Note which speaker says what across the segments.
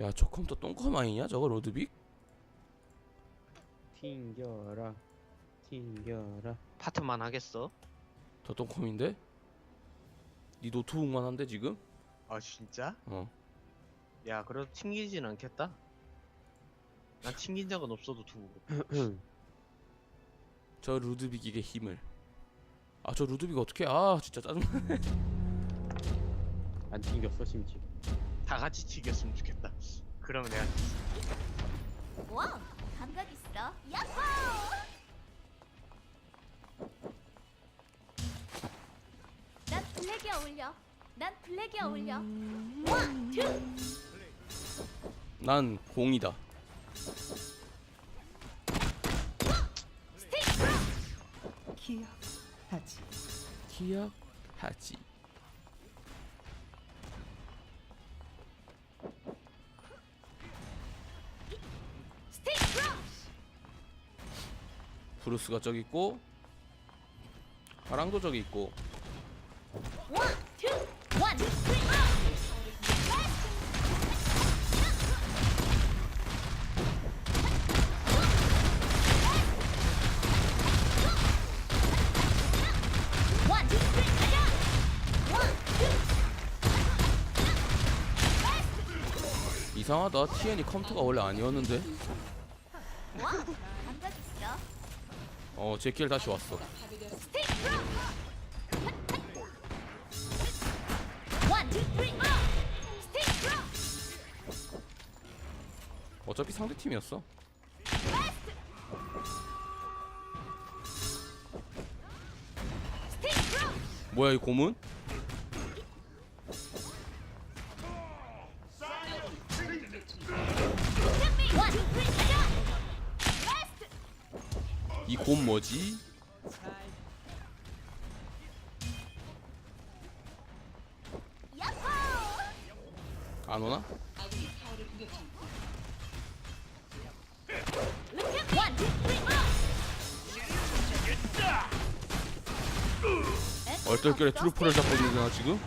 Speaker 1: 야 저 컴퓨터 똥컴 아니냐 저거 로드빅?
Speaker 2: 튕겨라 튕겨라
Speaker 3: 파트만 하겠어?
Speaker 1: 저 똥컴인데? 니 노트북만 한데 지금?
Speaker 3: 아 진짜?
Speaker 1: 어
Speaker 3: 야 그래도 튕기진 않겠다. 난 튕긴 적은 없어도 두고.
Speaker 1: 저 루드빅에게 힘을 아 저 루드빅 어떻게 아 진짜 짜증나
Speaker 2: 안 튕겼어 심지어
Speaker 3: 다 같이 튀겼으면 좋겠다. 그러면 내가
Speaker 4: 와, 감각 있어. 야호! 난 블랙이 어울려. 난 블랙이 어울려. 원, 투.
Speaker 1: 난 공이다
Speaker 5: 기억하지
Speaker 1: 기억하지 브루스가 저기 있고 파랑도 저기 있고. 이상하다 TN이 컴퓨터가 원래 아니었는데.
Speaker 4: 어
Speaker 1: 제킬 다시 왔어. 어차피 상대 팀이었어
Speaker 4: 스틱 브러쉬.
Speaker 1: 뭐야 이 고문? 이 곰 뭐지? 안 오나? 얼떨결에 트루퍼를 잡고 있는구나 지금?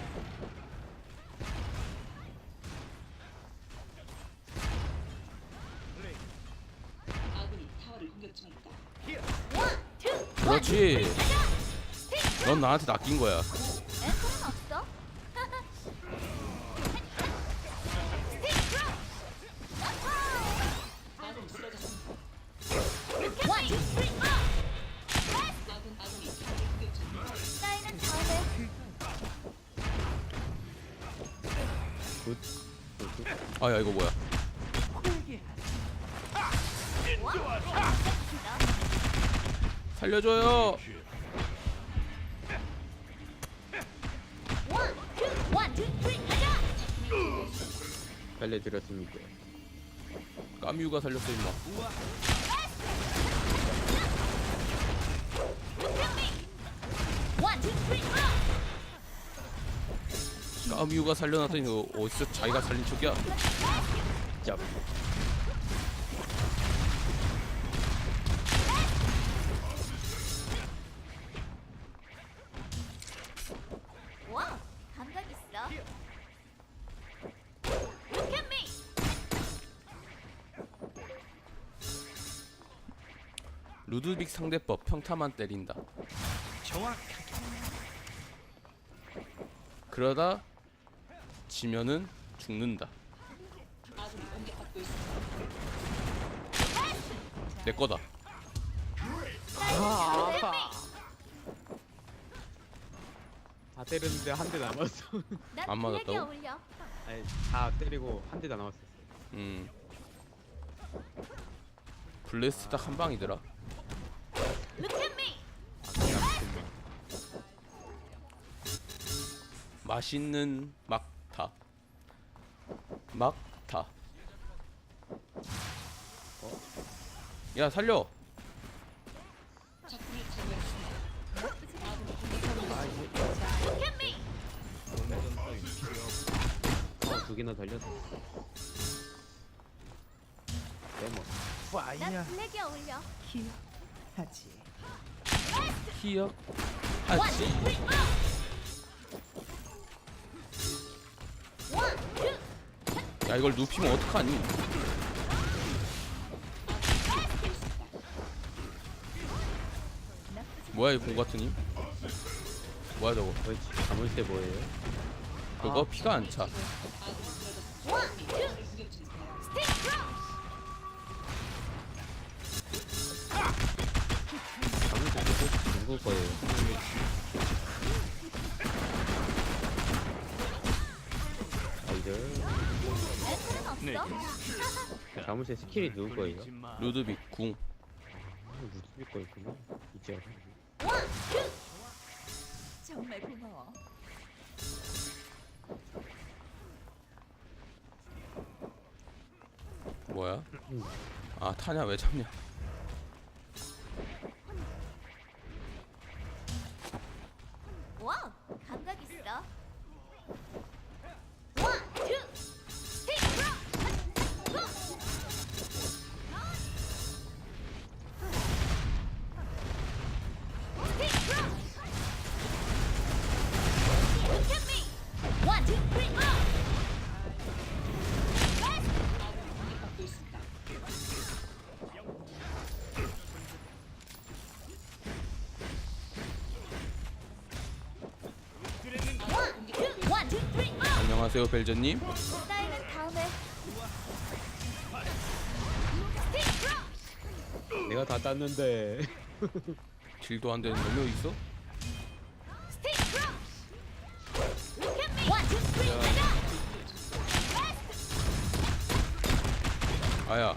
Speaker 1: 그렇지. 넌 나한테 낚인 거야. 아야 이거 뭐야?
Speaker 4: 와,
Speaker 1: 살려줘요.
Speaker 2: 살려드렸습니다
Speaker 1: 까뮤가 살렸어 임마. 까뮤가 살려놨더니 너 어디서 자기가 살린 척이야
Speaker 2: 짭
Speaker 1: 루드빅 상대법 평타만 때린다
Speaker 3: 정확하게.
Speaker 1: 그러다 지면은 죽는다 내 거다
Speaker 2: 다 때렸는데 한대 남았어
Speaker 1: 난안 맞았다고?
Speaker 4: 어울려.
Speaker 2: 아니 다 때리고 한대다 남았어
Speaker 1: 음 블레스트 딱 한 방이더라 맛있는 막타. 막타. 어? 야 살려.
Speaker 4: me.
Speaker 2: 어두 개나 달렸어 데모
Speaker 4: 블랙이 어울려.
Speaker 5: 기억하지.
Speaker 1: 기억 하지 야 이걸 눕히면 어떡하니 뭐야 이 공 같은 힘 뭐야 저거
Speaker 2: 잡을 때 뭐예요?
Speaker 1: 그거 피가 안차.
Speaker 2: 잡을 때 누구, 누구 거예요? 때 스킬이 누구 거예요?
Speaker 1: 루드빅 궁
Speaker 2: 아, 무슨 거 있구나 이제 알아.
Speaker 5: 정말 고마워.
Speaker 1: 뭐야 아 타냐 왜 잡냐 안녕하세요 벨저님.
Speaker 2: 내가 다 땄는데
Speaker 1: 딜도 안 되는 놈이 있어?
Speaker 4: 가자.
Speaker 1: 아야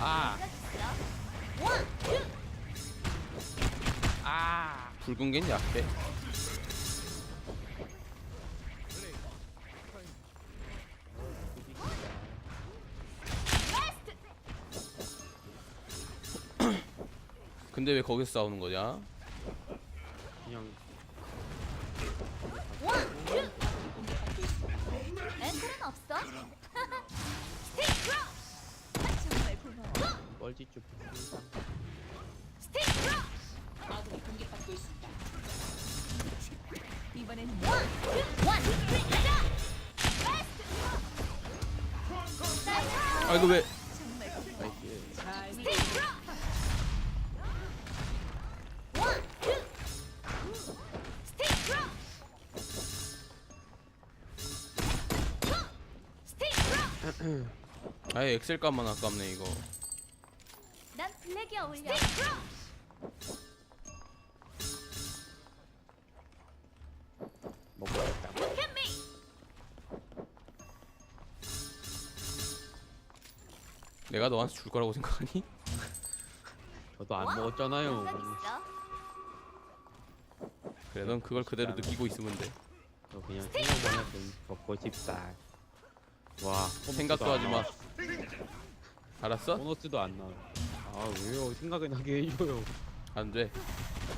Speaker 2: 아
Speaker 4: two.
Speaker 1: 붉은 겐 약해 근데 왜 거기서 싸우는 거냐?
Speaker 2: 그냥.
Speaker 4: 앵콜은 없어.
Speaker 5: 정말 고마워.
Speaker 2: 뻘짓 좀
Speaker 4: Stick cross.
Speaker 5: 이번엔
Speaker 4: two, three, 가자. 스타일은
Speaker 1: 아 이거 왜 값만 아깝네 이거.
Speaker 4: 난 블랙이 어울려.
Speaker 1: 내가 너한테 줄 거라고 생각하니?
Speaker 2: 저도 안 먹었잖아요.
Speaker 4: 감각 있어.
Speaker 1: 그래 넌 그걸 그대로 느끼고 있으면 돼.
Speaker 2: 저 그냥 생각만 해도 먹고 싶다. 와
Speaker 1: 생각도 하지 마 알았어?
Speaker 2: 보너스도 안 나와 아 왜요 생각이 나게 해줘요
Speaker 1: 안돼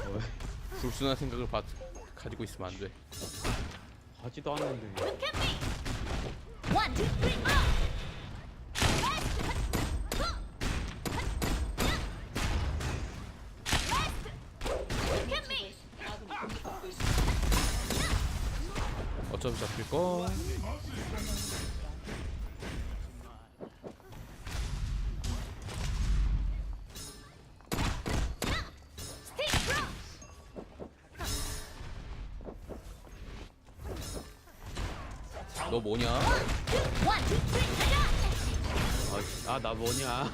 Speaker 2: 어,
Speaker 1: 불순한 생각을 받, 가지고 있으면 안돼
Speaker 2: 하지도 않는데
Speaker 4: Look at me. One, two, three, go. Look at me.
Speaker 1: 어차피 잡힐 거 뭐냐?
Speaker 4: 가자.
Speaker 2: 아나 뭐냐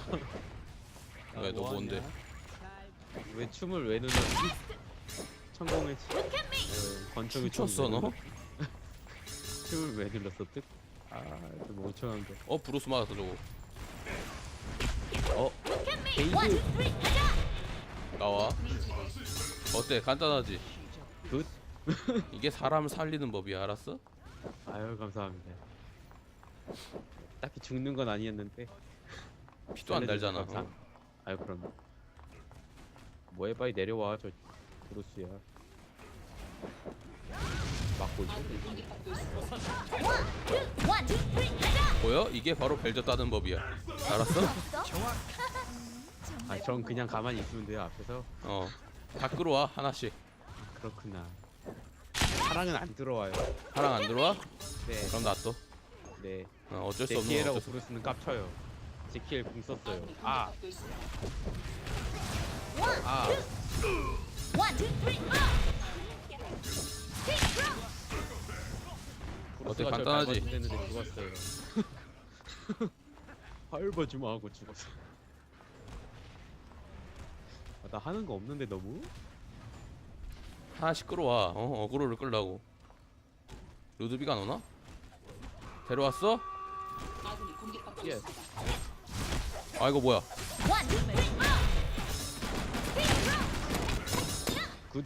Speaker 1: 왜, 너 뭔데?
Speaker 2: 왜 춤을 왜 눌렀지 천공했지. 어, 권총이
Speaker 1: 춤췄어 너?
Speaker 2: 춤을 왜 눌렀어 뜻? 아좀 멍청한
Speaker 1: 거어 브로스 맞았어 저거
Speaker 2: 어?
Speaker 1: 나와 어때 간단하지?
Speaker 2: 굿?
Speaker 1: 이게 사람을 살리는 법이야 알았어?
Speaker 2: 아유 감사합니다. 딱히 죽는 건 아니었는데.
Speaker 1: 피도 안 달잖아
Speaker 2: 감사- 아유 그럼. 뭐해 빨리 내려와 저 브루스야. 막고 있어.
Speaker 4: One, two, three.
Speaker 1: 보여? 이게 바로 벨저 따는 법이야. 알았어?
Speaker 4: 없어?
Speaker 2: 아전 그냥 가만히 있으면 돼요 앞에서.
Speaker 1: 어 다 끌어와 하나씩.
Speaker 2: 그렇구나 사랑은 안 들어와요
Speaker 1: 하랑 안 들어와?
Speaker 2: 네
Speaker 1: 그럼 놔둬
Speaker 2: 네.
Speaker 1: 어, 어쩔 수 없는 건
Speaker 2: 제키엘이라고
Speaker 1: 어쩔 수
Speaker 2: 부를 수는 깝쳐요. 제키엘 궁 썼어요. 아,
Speaker 4: One,
Speaker 2: 아,
Speaker 4: one, two, three, up. Stick throw.
Speaker 2: 브루스가 절
Speaker 1: 간단하지?
Speaker 2: 밟아주는데 죽었어요. 밟아주마 하고 죽었어. 아, 나 하는 거 없는데 너무?
Speaker 1: 하나씩 끌어와 어 어그로를 끌라고 루드비가 안 오나? 데려왔어?
Speaker 2: 예.
Speaker 1: 아 이거 뭐야.
Speaker 2: 굿.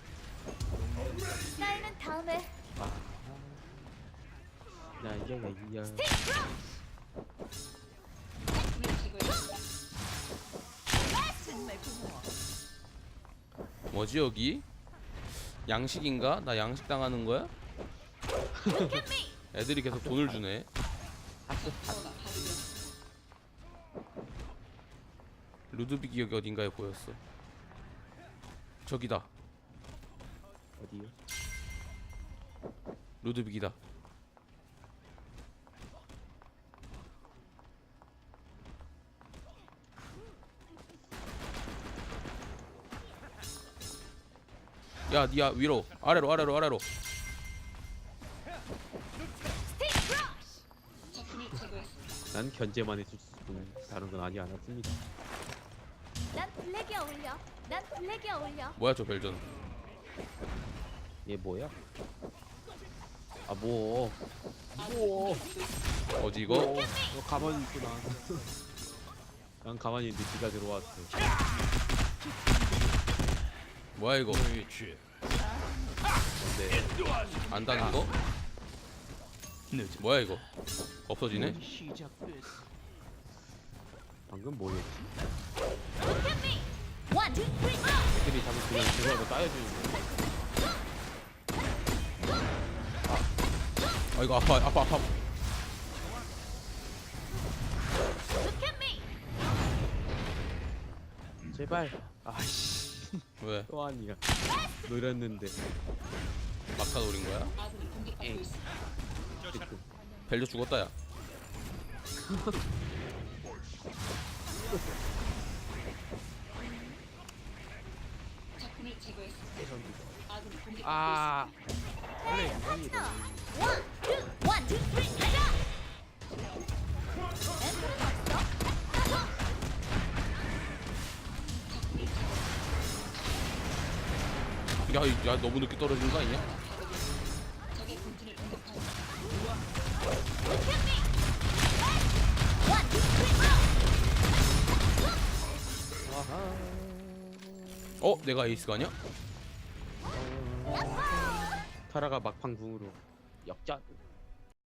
Speaker 4: 나이는 다음에 throw.
Speaker 5: 정말 고마워.
Speaker 1: 뭐지 여기? 양식인가? 나 양식 당하는 거야? 애들이 계속 돈을 주네 루드빅이 여기 어딘가에 보였어 저기다
Speaker 2: 어디요?
Speaker 1: 루드빅이다 야 니야 위로 아래로 아래로 아래로.
Speaker 2: 난 견제만 해줄 뿐 다른 건 아니 않았습니다.
Speaker 4: 난 블랙이 어울려. 난 블랙이 어울려.
Speaker 1: 뭐야 저 벨전
Speaker 2: 얘 뭐야? 아 뭐? 뭐?
Speaker 1: 어디 이거?
Speaker 2: 뭐? 너 가만히 있구나. 난 가만히 있는데 네가 들어왔어.
Speaker 1: 뭐야 이거
Speaker 2: 뭔데?
Speaker 1: 안다는 거? 뭐야 이거 없어지네?
Speaker 2: 방금 뭐였지? 애들이 자꾸 그냥 들어와서 따여주는 거.
Speaker 1: 아 이거 아파 아파 아파.
Speaker 2: 제발. 아씨
Speaker 1: 왜?
Speaker 2: 또 아니야. 노렸는데.
Speaker 1: 막타 노린 거야?
Speaker 2: 지금.
Speaker 1: 벨저 죽었다 야
Speaker 2: 아. 원래
Speaker 4: One, two, one, two, three,
Speaker 1: 야, 이- 야 너무 늦게 떨어지는 거
Speaker 4: up.
Speaker 1: 어? 내가 에이스가 아니야?
Speaker 2: 타라가 막판 궁으로 역전.